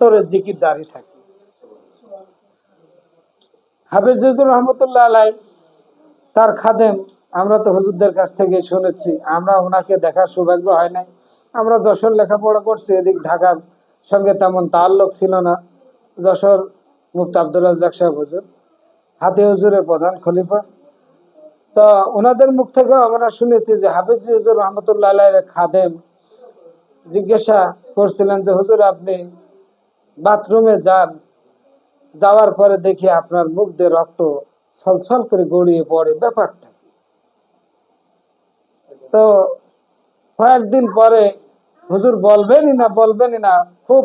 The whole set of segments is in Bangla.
তোরে জিকির থাকে। রহমতুল্লাহ আলাই তার খাদেম, আমরা তো হুজুরদের কাছ থেকে শুনেছি, আমরা ওনাকে দেখার সৌভাগ্য হয় নাই। আমরা যশোর লেখাপড়া করছি, এদিক ঢাকার সঙ্গে তেমন ছিল না। যশোর মুফতি আব্দুল সাহেব হুজুর, হাতে হুজুরের প্রধান খলিফা। তো ওনাদের মুখ থেকেও আমরা শুনেছি যে হাফিজ রহমতুল্লাহ আলাইয়ের খাদেম জিজ্ঞাসা করছিলেন যে, হুজুর, আপনি বাথরুমে যান, যাওয়ার পরে দেখি আপনার মুখ দিয়ে রক্ত ছলছল করে গড়িয়ে পড়ে ব্যাপারটা। তো কয়েকদিন পরে হুজুর বলবেনই না বলবেনই না, খুব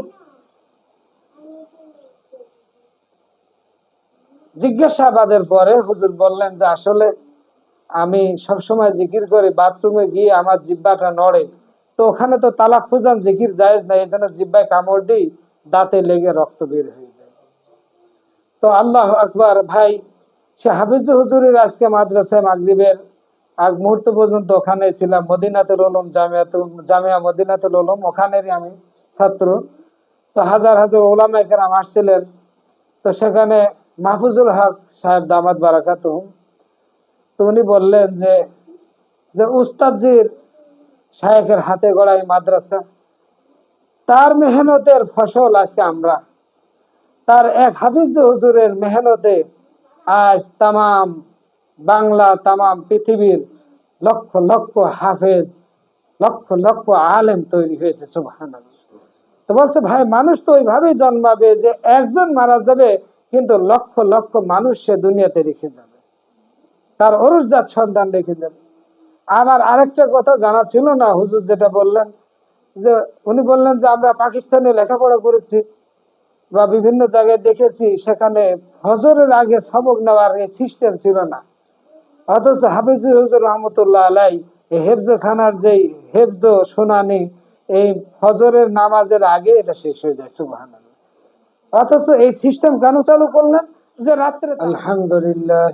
জিজ্ঞাসাবাদের পরে হুজুর বললেন যে আসলে আমি সবসময় জিকির করি, বাথরুমে গিয়ে আমার জিব্বাটা নড়ে। তো ওখানে তো তালাক ফুজান জিকির জায়েজ না এই জন্য জিব্বায় কামড় দিই। দাঁতে লেগে রক্ত বের হয়ে যায়। তো আল্লাহ আকবার, ভাই, সে হাফিজ হুজুরের আজকে মাদ্রাসায় মাগরিবের আগ মুহূর্ত পর্যন্ত ওখানে ছিলাম, মদিনাতুল উলুম জামিয়াতুল, জামিয়া মদিনাতুল উলুম, ওখানেরই আমি ছাত্র। তো হাজার হাজার ওলামা একরাম আসছিলেন। তো সেখানে মাহফুজুল হক সাহেব দামাত বারাকাত উনি বললেন যে যে উস্তাদজির শায়েখের হাতে গড়া এই মাদ্রাসা তার মেহনতের ফসল আজকে আমরা। তার এক হাফিজ হুজুরের মেহনতে আজ তামাম বাংলা, তামাম পৃথিবীর লক্ষ লক্ষ হাফেজ, লক্ষ লক্ষ আলেম তৈরি হয়েছে সুবহান তো বলছে, ভাই, মানুষ তো ওইভাবেই জন্মাবে যে একজন মারা যাবে, কিন্তু লক্ষ লক্ষ মানুষ সে দুনিয়াতে রেখে যাবে। তার অরুজাত সন্তান রেখে যাবে। আমার আরেকটা কথা জানা ছিল না, হুজুর যেটা বললেন যে উনি বললেন যে আমরা পাকিস্তানে লেখাপড়া করেছি বা বিভিন্ন জায়গায় দেখেছি, সেখানে হজরের আগে সবক নেওয়ার এই সিস্টেম ছিল না। অথচ হাফিজ হুজুর রহমতুল্লাহ আলাই এই হেফজ খানার যেই হেফজ শুনানি, এই ফজরের নামাজের আগে এটা শেষ হয়ে যায় সুবাহ অথচ এই সিস্টেম কেন চালু করলেন? যে রাত্রে আলহামদুলিল্লাহ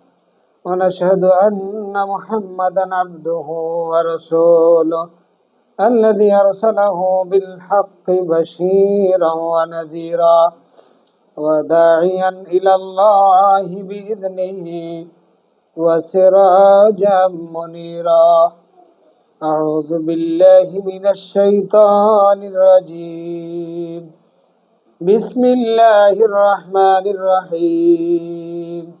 ونشهد أن محمدا عبده ورسوله الذي أرسله بالحق بشيرا ونذيرا وداعيا إلى الله بإذنه وسراجا منيرا. أعوذ بالله من الشيطان الرجيم. بسم الله الرحمن الرحيم.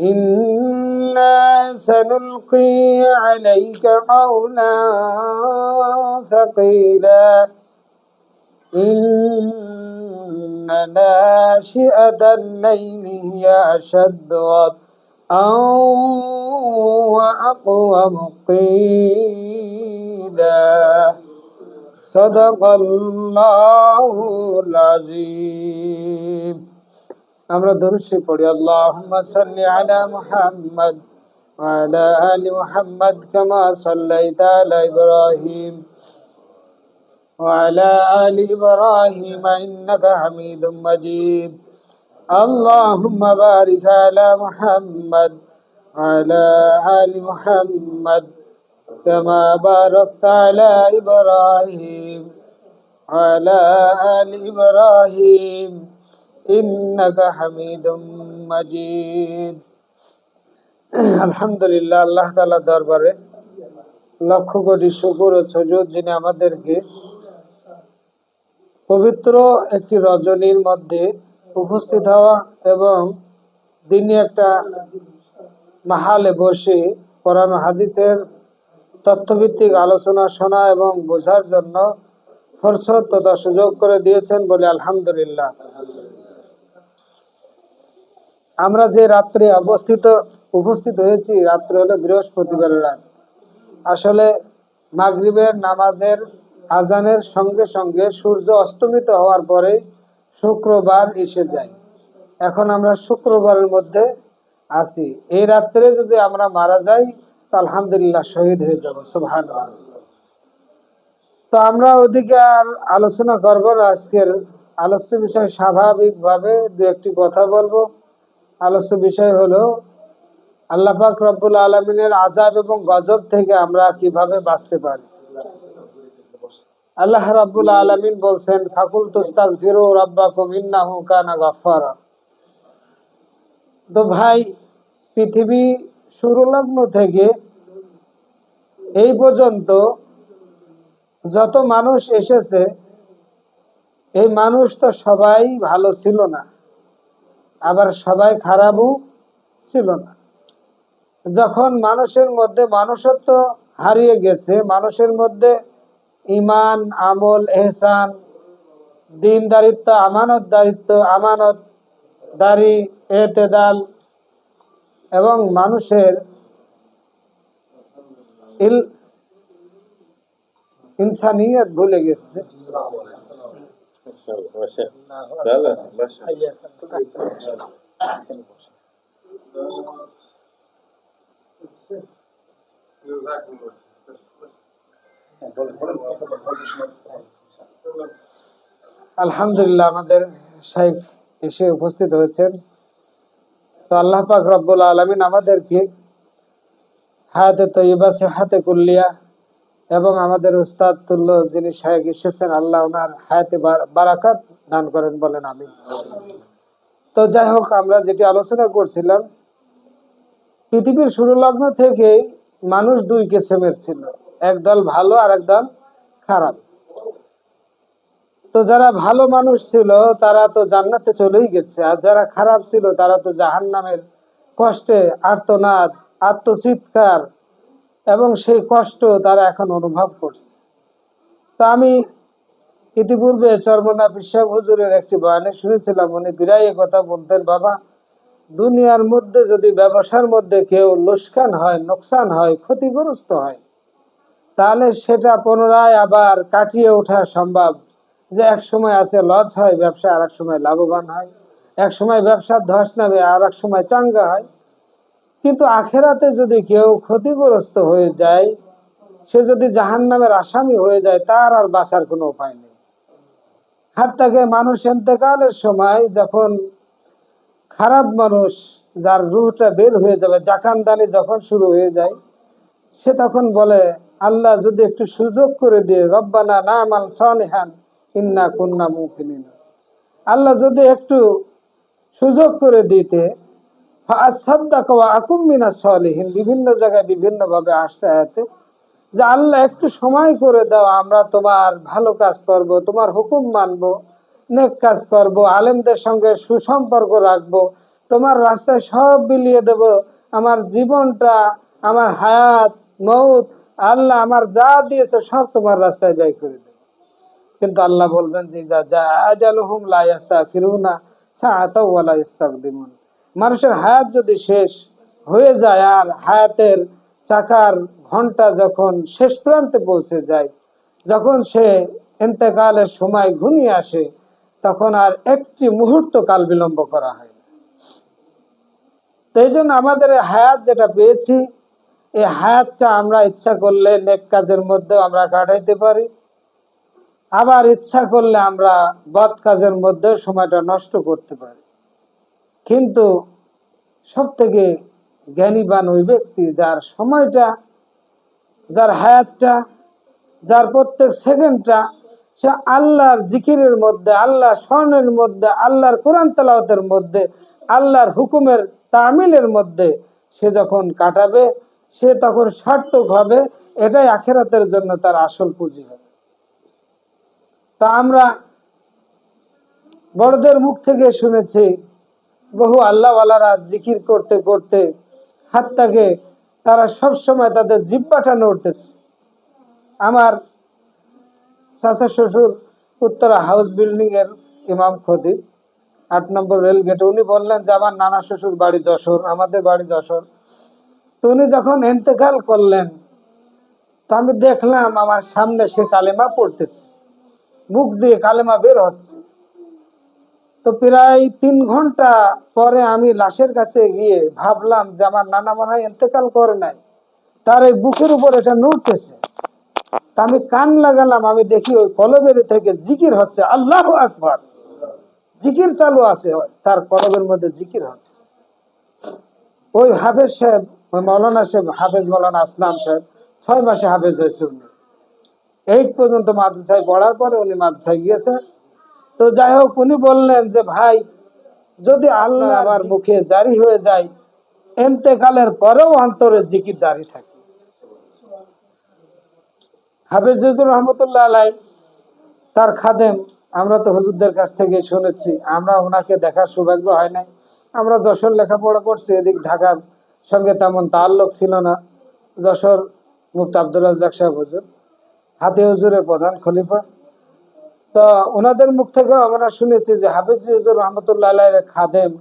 إنا سنلقي عليك قولا ثقيلا إن ناشئة الليل هي أشد وطئا وأقوم قيلا صدق الله العظيم আমরা দরুশি পড়ি আল্লাহুম্মা সাল্লি আলা মুহাম্মদ وعلى آل محمد كما صليت على إبراهيم وعلى آل إبراهيم إنك حميد مجيد اللهم بارك على محمد وعلى آل محمد كما باركت على إبراهيم وعلى آل إبراهيم إنك حميد مجيد আলহামদুলিল্লাহ আল্লাহ তালা দরবারে লক্ষ কোটি শুকুর ও সজুদ যিনি আমাদেরকে পবিত্র একটি রজনীর মধ্যে উপস্থিত হওয়া এবং দিনই একটা মাহালে বসে কোরআন হাদিসের তথ্যভিত্তিক আলোচনা শোনা এবং বোঝার জন্য ফরসত তথা সুযোগ করে দিয়েছেন বলে আলহামদুলিল্লাহ আমরা যে রাত্রে অবস্থিত, উপস্থিত হয়েছি, রাত্রে হলো বৃহস্পতিবার রাত। আসলে মাগরিবের নামাজের আজানের সঙ্গে সঙ্গে সূর্য অস্তমিত হওয়ার পরে শুক্রবার এসে যায়। এখন আমরা শুক্রবারের মধ্যে আছি। এই রাত্রে যদি আমরা মারা যাই, তো আলহামদুলিল্লাহ শহীদ হয়ে যাব সুবহান তো আমরা ওদিকে আর আলোচনা করব না। আজকের আলোচ্য বিষয় স্বাভাবিকভাবে দু একটি কথা বলব। আলোচ্য বিষয় হলো, আল্লাহ পাক রব্বুল আলমিনের আজাব এবং গজব থেকে আমরা কীভাবে বাঁচতে পারি? আল্লাহ রাব্বুল আলামিন বলছেন ফাকুল তুস্তাক ফিরো রাব্বাকুম ইন্নাহু কানা গাফফারা। তো ভাই, পৃথিবী শুরুলগ্ন থেকে এই পর্যন্ত যত মানুষ এসেছে, এই মানুষ তো সবাই ভালো ছিল না। আবার সবাই খারাপও ছিল না। যখন মানুষের মধ্যে মানুষত্ব হারিয়ে গেছে, মানুষের মধ্যে ইমান, আমল, এহসান, দিনদারিত্ব আমানত দারিত্ব আমানত দারি এতেদাল এবং মানুষের ইল ইনসানিয়ত ভুলে গেছে। لا لا ماشي আলহামদুলিল্লাহ আমাদের শাইখ এসে উপস্থিত হয়েছেন তো আল্লাহ পাক রব্বুল আলমিন আমাদেরকে হায়াতে তৈবা হাতে কুল্লিয়া এবং আমাদের উস্তাদ তুল্য যিনি শাহেক এসেছেন, আল্লাহ ওনার হায়াতে বারাকাত দান করেন বলেন আমি তো যাই হোক, আমরা যেটি আলোচনা করছিলাম, পৃথিবীর শুরু লগ্ন থেকে মানুষ দুই কিসেমের ছিল একদল ভালো আর একদল খারাপ। তো যারা ভালো মানুষ ছিল, তারা তো জান্নাতে চলেই গেছে, আর যারা খারাপ ছিল, তারা তো জাহান্নামের কষ্টে আর্তনাদ, আত্মচিৎকার এবং সেই কষ্ট তারা এখন অনুভব করছে। তো আমি ইতিপূর্বে চর্মনা বিশ্বাস হুজুরের একটি বয়ানে শুনেছিলাম, উনি বিরাই কথা বলতেন, বাবা, দুনিয়ার মধ্যে যদি ব্যবসার মধ্যে কেউ লোকসান হয়, নোকসান হয়, ক্ষতিগ্রস্ত হয়, তাহলে সেটা পুনরায় আবার কাটিয়ে ওঠা সম্ভব। যে এক সময় আছে লস হয়, ব্যবসা আর এক সময় লাভবান হয়, এক সময় ব্যবসার ধস নামে আর এক সময় চাঙ্গা হয়। কিন্তু আখেরাতে যদি কেউ ক্ষতিগ্রস্ত হয়ে যায়, সে যদি জাহান নামের আসামি হয়ে যায়, তার আর বাঁচার কোনো উপায় নেই। হাতটাকে মানুষ এতেকালের সময় যখন খারাপ মানুষ যার রুহটা বের হয়ে যাবে, জাকানদানি যখন শুরু হয়ে যায়, সে তখন বলে, আল্লাহ যদি একটু সুযোগ করে দিয়ে, রব্বানা না আমাল সালেহান, ইন্না কুন্না মুকিনিন আল্লাহ যদি একটু সুযোগ করে দিতে বিভিন্ন জায়গায় বিভিন্ন ভাবে আসছে আয়াতে যে আল্লাহ একটু সময় করে দাও, আমরা তোমার ভালো কাজ করব, তোমার হুকুম মানব, নেক কাজ করব, আলেমদের সঙ্গে সুসম্পর্ক রাখব, তোমার রাস্তায় সব বিলিয়ে দেব, আমার জীবনটা, আমার হায়াত, মৌত, আল্লাহ আমার যা দিয়েছে সব তোমার রাস্তায় ব্যয় করে দেব। কিন্তু আল্লাহ বলবেন যে যা যা আজালুহুম লা ইয়াস্তাখিরুনা সাআতাও ওয়া লা ইস্তাকদিমুন মানুষের হায়াত যদি শেষ হয়ে যায় আর হায়াতের চাকার ঘণ্টা যখন শেষ প্রান্তে পৌঁছে যায়, যখন সে এতেকালের সময় ঘনিয়ে আসে, তখন আর একটি মুহূর্ত কাল বিলম্ব করা হয় তো এই জন্য আমাদের হায়াত যেটা পেয়েছি, এই হায়াতটা আমরা ইচ্ছা করলে নেক কাজের মধ্যেও আমরা কাটাইতে পারি। আবার ইচ্ছা করলে আমরা বদ কাজের মধ্যে সময়টা নষ্ট করতে পারি। কিন্তু সব থেকে জ্ঞানীবান ওই ব্যক্তি, যার সময়টা, যার হায়াতটা, যার প্রত্যেক সেকেন্ডটা, সে আল্লাহর জিকিরের মধ্যে আল্লাহ স্বর্ণের মধ্যে, আল্লাহর কোরআন তেলাওয়াতের মধ্যে, আল্লাহর হুকুমের তামিলের মধ্যে সে যখন কাটাবে, সে তখন সার্থক হবে, এটাই আখেরাতের জন্য তার আসল পুঁজি হবে তা আমরা বড়দের মুখ থেকে শুনেছি বহু আল্লাহওয়ালারা জিকির করতে করতে হাতটাকে তারা সব সময় তাদের জিব্বাটা নড়তেছে আমার চাচা শ্বশুর উত্তরা হাউস বিল্ডিং এর ইমাম খদিব আট নম্বর রেল গেটে উনি বললেন যে, আমার নানা শ্বশুর বাড়ি যশোর, আমাদের বাড়ি যশোর। তো উনি যখন এন্তেকাল করলেন, তো আমি দেখলাম আমার সামনে সে কালেমা পড়তেছে। মুখ দিয়ে কালেমা বের হচ্ছে। তো প্রায় তিন ঘণ্টা পরে আমি লাশের কাছে গিয়ে ভাবলাম যে আমার নানা মনে হয় এতেকাল করে নাই। তার এই বুকের উপর এটা নড়তেছে। তা আমি কান লাগালাম, আমি দেখি ওই কলবের থেকে জিকির হচ্ছে। আল্লাহ আকবার! জিকির চালু আছে, তার কলবের মধ্যে জিকির হচ্ছে। ওই হাফেজ সাহেব, ওই মৌলানা সাহেব, হাফেজ মৌলানা আসলাম সাহেব, ছয় মাসে হাফেজ হয়েছে উনি। এইট পর্যন্ত মাদ্রাসায় পড়ার পরে উনি মাদ্রাসায় গিয়েছে। তো যাই হোক উনি বললেন যে ভাই যদি আল্লাহ আমার মুখে জারি হয়ে যায় এন্তেকালের পরেও অন্তরে জিকির জারি থাকে। হাফিজুর রহমতুল্লাহ আলাই তার খাদেম আমরা তো হুজুরদের কাছ থেকে শুনেছি আমরা ওনাকে দেখার সৌভাগ্য হয় নাই। আমরা যশোর লেখাপড়া করছি এদিক ঢাকার সঙ্গে তেমন তাল্লুক ছিল না। যশোর মুফত আব্দুল রাজ্জাক সাহেব হুজুর হাতে হুজুরের প্রধান খলিফা। তো ওনাদের মুখ থেকে আমরা শুনেছি যে হাফিজ হুজুর রহমতুল্লাহ খাদেম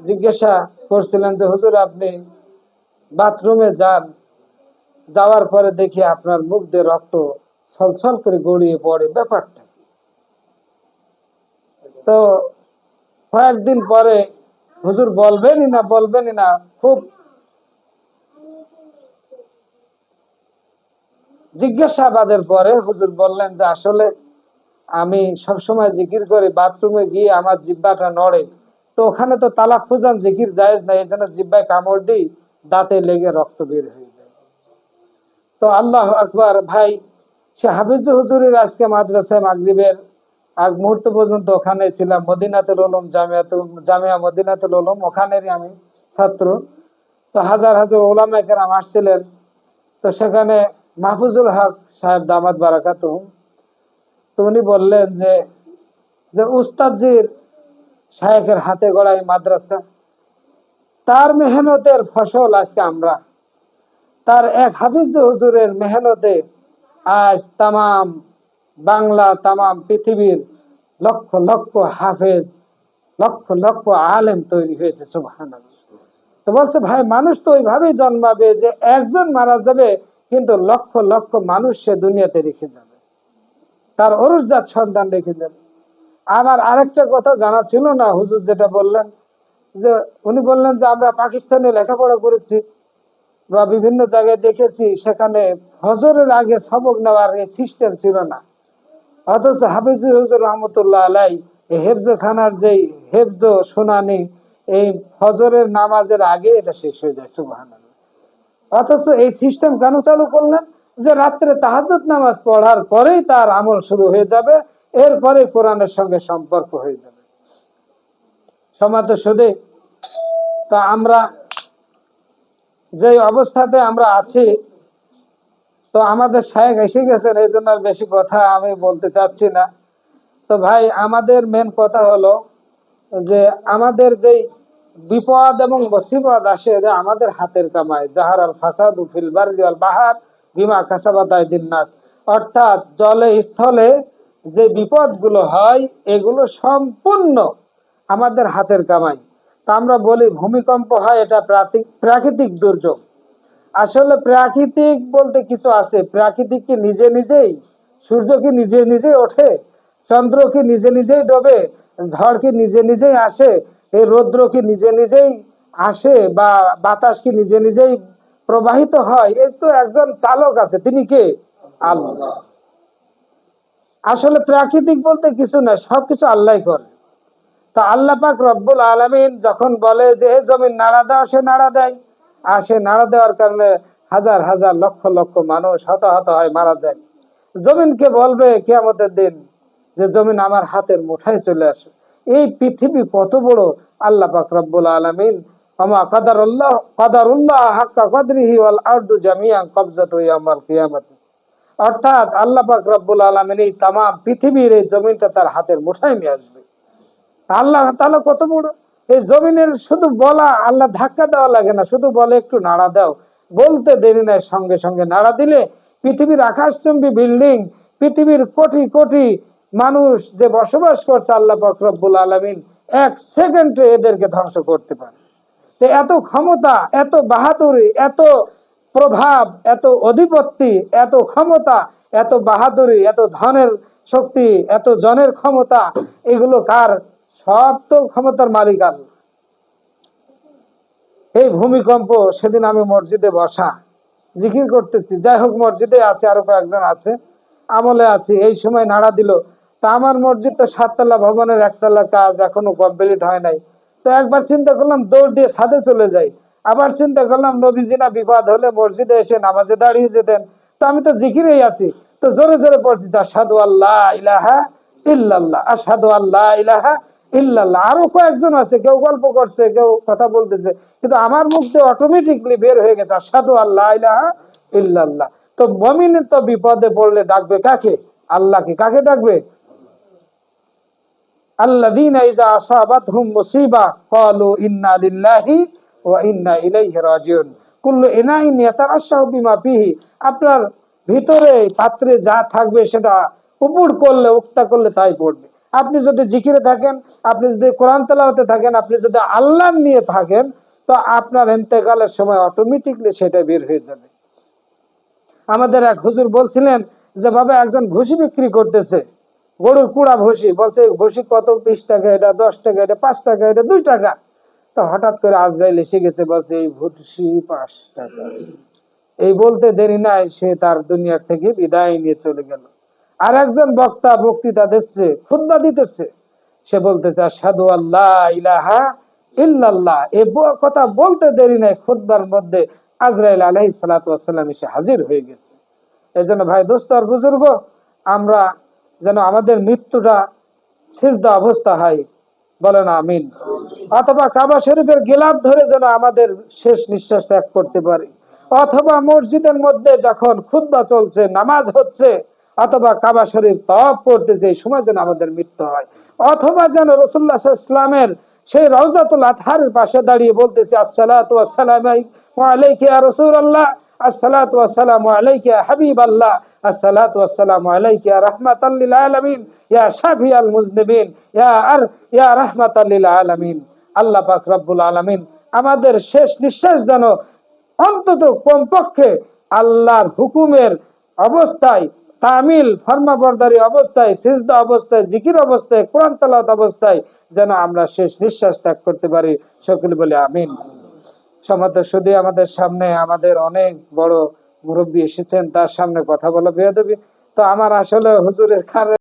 জিজ্ঞাসা করছিলেন যে, হুজুর, আপনি বাথরুমে যান, যাওয়ার পরে দেখি আপনার মুখ দিয়ে রক্ত ছলছল করে গড়িয়ে পড়ে, ব্যাপারটা তো কয়েকদিন পরে হুজুর বলবেনই না বলবেনই না, খুব জিজ্ঞাসাবাদের পরে হুজুর বললেন যে, আসলে আমি সবসময় জিকির করি, বাথরুমে গিয়ে আমার জিব্বাটা নড়ে। তো ওখানে তো তালাক ফুজান জিকির জায়েজ নাই এই জন্য জিব্বায় কামড় দিই, দাঁতে লেগে রক্ত বের হয়ে যায়। তো আল্লাহ আকবার, ভাই, সে হাফিজ হুজুরের আজকে মাদ্রাসায় মাগরিবের আগ মুহূর্ত পর্যন্ত ওখানে ছিলাম, মদিনাতুল উলুম জামিয়াতুল জামিয়া মদিনাতুল উলুম, ওখানেরই আমি ছাত্র। তো হাজার হাজার ওলামা আসছিলেন, তো সেখানে মাহফুজুল হক সাহেব দামাত বারাকাত তো উনি বললেন যে যে উস্তাদজির শায়েখের হাতে গড়া এই মাদ্রাসা, তার মেহনতের ফসল আজকে আমরা। তার এক হাফিজ হুজুরের মেহনতে আজ তামাম বাংলা, তামাম পৃথিবীর লক্ষ লক্ষ হাফেজ, লক্ষ লক্ষ আলেম তৈরি হয়েছে সুবহান তো বলছে, ভাই, মানুষ তো ওইভাবেই জন্মাবে যে একজন মারা যাবে, কিন্তু লক্ষ লক্ষ মানুষ সে দুনিয়াতে রেখে যাবে। তার অরুজাত সন্তান রেখে যাবে আমার আরেকটা কথা জানা ছিল না, হুজুর যেটা বললেন, যে উনি বললেন যে আমরা পাকিস্তানে লেখাপড়া করেছি বা বিভিন্ন জায়গায় দেখেছি, সেখানে হজরের আগে সবক নেওয়ার এই সিস্টেম ছিল না। অথচ হাফিজ হুজুর রহমতুল্লাহ আলাই এই হেফজ খানার যেই হেফজ শুনানি, এই ফজরের নামাজের আগে এটা শেষ হয়ে যায় সুবাহ অথচ এই সিস্টেম কেন চালু করলেন? যে রাত্রে তাহাজত নামাজ পড়ার পরেই তার আমল শুরু হয়ে যাবে এরপরে কোরআনের সঙ্গে সম্পর্ক হয়ে যাবে। সমাজ সুদে, তা আমরা যে অবস্থাতে আমরা আছি, তো আমাদের শায়েক এসে গেছেন, এই জন্য বেশি কথা আমি বলতে চাচ্ছি না। তো ভাই, আমাদের মেন কথা হলো যে আমাদের যেই বিপদ এবং মুসিবত আসে যে আমাদের হাতের কামায় জাহার আল ফাসাদ ফিল বারদি আল বাহার। বিমা কাসাবাদায় দিন্নাস অর্থাৎ জলে স্থলে যে বিপদগুলো হয়, এগুলো সম্পূর্ণ আমাদের হাতের কামাই। তা আমরা বলি ভূমিকম্প হয়, এটা প্রাকৃতিক দুর্যোগ। আসলে প্রাকৃতিক বলতে কিছু আছে। প্রাকৃতিক কি নিজে নিজেই? সূর্য কি নিজে নিজেই ওঠে? চন্দ্র কি নিজে নিজেই ডোবে? ঝড় কি নিজে নিজেই আসে? এই রৌদ্র কি নিজে নিজেই আসে? বা বাতাস কি নিজে নিজেই প্রবাহিত হয়। এর তো একজন চালক আছে, তিনি কে? আল্লাহ। আসলে প্রাকৃতিক বলতে কিছু না, সবকিছু আল্লাহ করে। তা আল্লাহ পাক রব্বুল আলমিন যখন বলে যে, হে জমিন, নাড়া দাও সে নাড়া দেয়। আর সে নাড়া দেওয়ার কারণে হাজার হাজার লক্ষ লক্ষ মানুষ হতাহত হয়, মারা যায়। জমিনকে বলবে কেয়ামতের দিন যে, জমিন আমার হাতের মুঠায় চলে আসে এই পৃথিবী কত বড়? আল্লাহ পাক রব্বুল আলমিন হাক্কা অর্থাৎ আল্লাহ পাক আলমিন এই পৃথিবীর এই জমিনটা তার হাতের নিয়ে আসবে। আল্লাহ কত বড়? শুধু বলা, আল্লাহ ধাক্কা দেওয়া লাগে না, শুধু বলে একটু নাড়া দাও। বলতে দেরি নাই, সঙ্গে সঙ্গে নাড়া দিলে পৃথিবীর আকাশচুম্বী বিল্ডিং, পৃথিবীর কোটি কোটি মানুষ যে বসবাস করছে আল্লাহ ফকরবুল আলমিন এক সেকেন্ডে এদেরকে ধ্বংস করতে পারে। তো এত ক্ষমতা, এত বাহাদুরি, এত প্রভাব, এত অধিপত্তি, এত ক্ষমতা, এত বাহাদুরি, এত ধনের শক্তি, এত জনের ক্ষমতা, এগুলো কার? সব তো ক্ষমতার মালিক আল্লাহ। এই ভূমিকম্প সেদিন আমি মসজিদে বসা, জিকির করতেছি। যাই হোক, মসজিদে আছে, আরও কয়েকজন আছে, আমলে আছি। এই সময় নাড়া দিল। তা আমার মসজিদ তো সাততলা ভবনের একতলা কাজ এখনও কমপ্লিট হয় নাই। তো একবার চিন্তা করলাম দৌড় দিয়ে ছাদে চলে যাই। আবার চিন্তা করলাম নবীজিনা বিপদ হলে মসজিদে এসে নামাজে দাঁড়িয়ে যেতেন। তো আমি তো জিকিরেই আছি। তো জোরে জোরে পড়তেছি আসাদু আল্লাহ ইলাহা ইল্লাল্লাহ আসাদু আল্লাহ ইলাহা ইল্লাল্লাহ। আরও কয়েকজন আছে, কেউ গল্প করছে, কেউ কথা বলতেছে। কিন্তু আমার মুখ দিয়ে অটোমেটিকলি বের হয়ে গেছে আসাদু আল্লাহ ইলাহা ইল্লাল্লাহ। তো মমিনের তো বিপদে পড়লে ডাকবে কাকে? আল্লাহকে। কাকে ডাকবে? আপনার ভিতরে পাত্রে যা থাকবে সেটা উপর করলে, উক্তা করলে তাই পড়বে। আপনি যদি জিকিরে থাকেন, আপনি যদি কোরআন তেলাওতে থাকেন, আপনি যদি আল্লাহ নিয়ে থাকেন, তো আপনার এন্তেকালের সময় অটোমেটিকলি সেটা বের হয়ে যাবে। আমাদের এক হুজুর বলছিলেন যে, বাবা, একজন ঘুষি বিক্রি করতেছে। গরুর কুড়া ভুসি, বলছে ভুসি কত? বিশ টাকা, এটা দশ টাকা, এটা পাঁচ টাকা, এটা দুই টাকা। তো হঠাৎ করে আজ আজরাইল এসে গেছে, বলছে, এই ভুসি পাঁচ টাকা। এই বলতে দেরি নাই, সে তার দুনিয়ার থেকে বিদায় নিয়ে চলে গেল। আর একজন বক্তা বক্তৃতা দিচ্ছে খুদ্া দিতেছে। সে বলতেছে সাধু আল্লাহ ইলাহা ইল্লাল্লাহ। এ কথা বলতে দেরি নাই খুদ্বার মধ্যে আজরাইল আলাইহিস সালাতু ওয়াসসালাম এসে হাজির হয়ে গেছে। এই জন্য ভাই, দোস্ত আর বুজুর্গ, আমরা যেন আমাদের মৃত্যুটা সিজদা অবস্থা হয়। বলেন আমিন। অথবা কাবা শরীফের গিলাপ ধরে যেন আমাদের শেষ নিঃশ্বাস ত্যাগ করতে পারি। অথবা মসজিদের মধ্যে যখন খুদ্া চলছে, নামাজ হচ্ছে, অথবা কাবা শরীফ তপ করতেছে, এই সময় যেন আমাদের মৃত্যু হয়। অথবা যেন রসুল্লাহ ইসলামের সেই রওজাতুল আতহারের পাশে দাঁড়িয়ে বলতেছে, আসসালাতু আসসালাম আলাইকা ইয়া রাসূলুল্লাহ, আসসালাতু আসসালামু আলাইকা ইয়া হাবিবাল্লাহ। আমাদের শেষ নিঃশ্বাস যেন অন্তত কমপক্ষে আল্লাহর হুকুমের অবস্থায়, তামিল, ফর্মাবরদারি অবস্থায়, সিজদা অবস্থায়, জিকির অবস্থায়, কোরআন তালাত অবস্থায় যেন আমরা শেষ নিঃশ্বাস ত্যাগ করতে পারি। সকলে বলে আমিন। সমাজ শুধু আমাদের সামনে আমাদের অনেক বড় মুরব্বী এসেছেন তার সামনে কথা বলা বেয়াদবি। তো আমার আসলে হুজুরের খারে